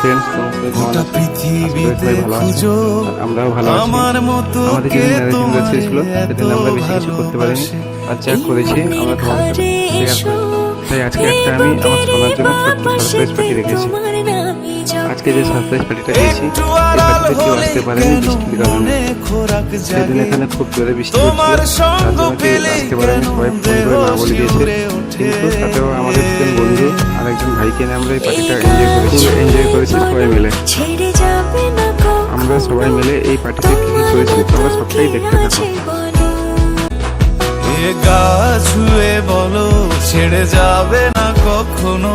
Friends সবাই কেমন গোটা পৃথিবীতে খুঁজো আমরাও ভালো আছি। আমার মতো আমাদের কে যেদিন ম্যারেজ তোমায় ছিল সেদিন আমরা বেশি কিছু করতে পারিনি? আর যা করেছি আমরা তোমাদের সাথে শেয়ার করি তাই আজকে একটা আমি আমার সোনার জন্য ছোট্ট সারপ্রাইজ পাখি রেখেছি। আজকে যে সারপ্রাইজ পার্টিটা দিয়েছি কেউ আসতে পারেনি বৃষ্টির কারণে। সেদিন এখানে খুব জোরে বৃষ্টি হচ্ছিল। আসতে পারেনি সবাই ফোন করে না বলে দিয়েছে। কিন্তু তাতেও আমাদের বন্ধু আর একজন ভাইকে নিয়ে আমরা এই পার্টিটা এনজয় করেছি এনজয় করেছি সবাই মিলে। আমরা সবাই মিলে এই পার্টিতে কি কি করেছি তোমরা সবটাই দেখতে থাকো। গা ছুঁয়ে বলো ছেড়ে যাবে না কখনো?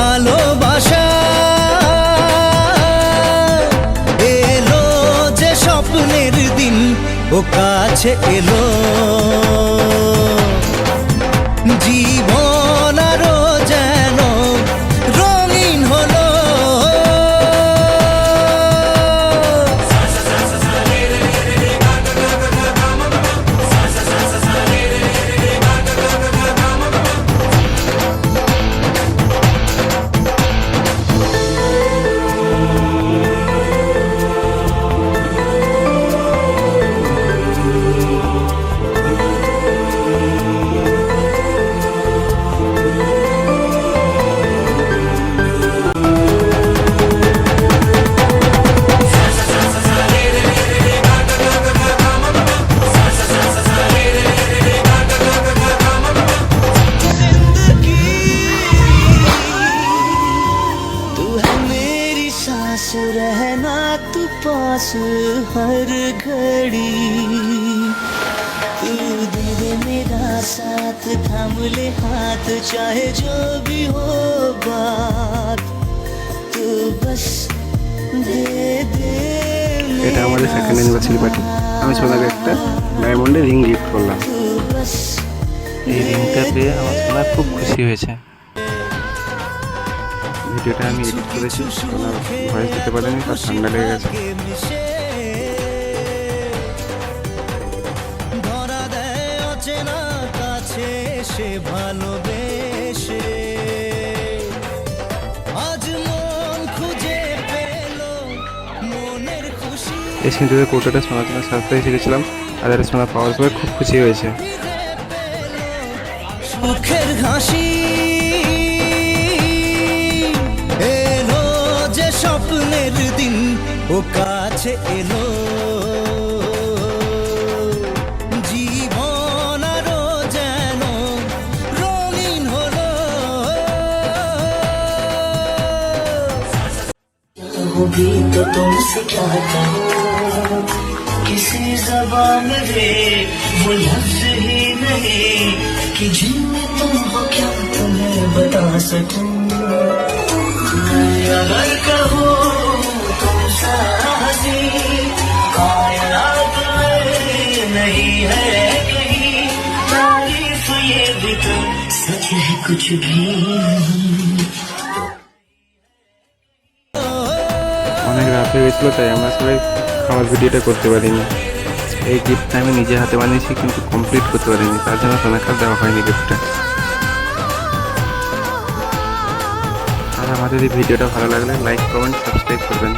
ভালোবাসা। এলো যে স্বপ্নের দিন ও কাছে এলো। पास हर घड़ी तू दे दे मेरा साथ थाम ले हाथ चाहे जो भी हो बात तू बस दे दे এটা আমাদের সেকেন্ড অ্যানিভার্সারি পার্টি আমি সোনাকে একটা ডায়মন্ডের রিং গিফট করলাম तू बस এই রিংটা পেয়ে আমার সোনা খুব খুশি হয়েছে ভিডিওটা আমি এডিট করেছি সোনার ভয়েস দিতে পারেনি তার ঠান্ডা লেগে গেছে। সে ভালোবেসে। আজ মন খুঁজে পেল মনের খুশি। এই সিঁদুরের কৌটোটা সোনার জন্য সারপ্রাইজ রেখেছিলাম আর এটা সোনা পাওয়ার পরে খুব খুশি হয়েছে। সুখের হাসি স্বপ্নের দিন ও কাছে এলো জীবন আরো যেন রঙিন হলো भी तो तुमसे क्या कहूँ किसी जबान में वो लफ्ज ही नहीं कि जिनमें तुम हो क्या तुम्हें बता सकूं अगर कहूँ सच है कुछ भी नहीं অনেক রাত হয়ে গেছিলো তাই আমরা সবাই খাওয়ার ভিডিওটা করতে পারিনি এই গিফটটা আমি নিজে হাতে বানিয়েছি কিন্তু কমপ্লিট করতে পারিনি তার জন্য সোনাখার দেওয়া হয়নি গিফটটা আর আমাদের এই ভিডিওটা ভালো লাগলে লাইক কমেন্ট সাবস্ক্রাইব করবেন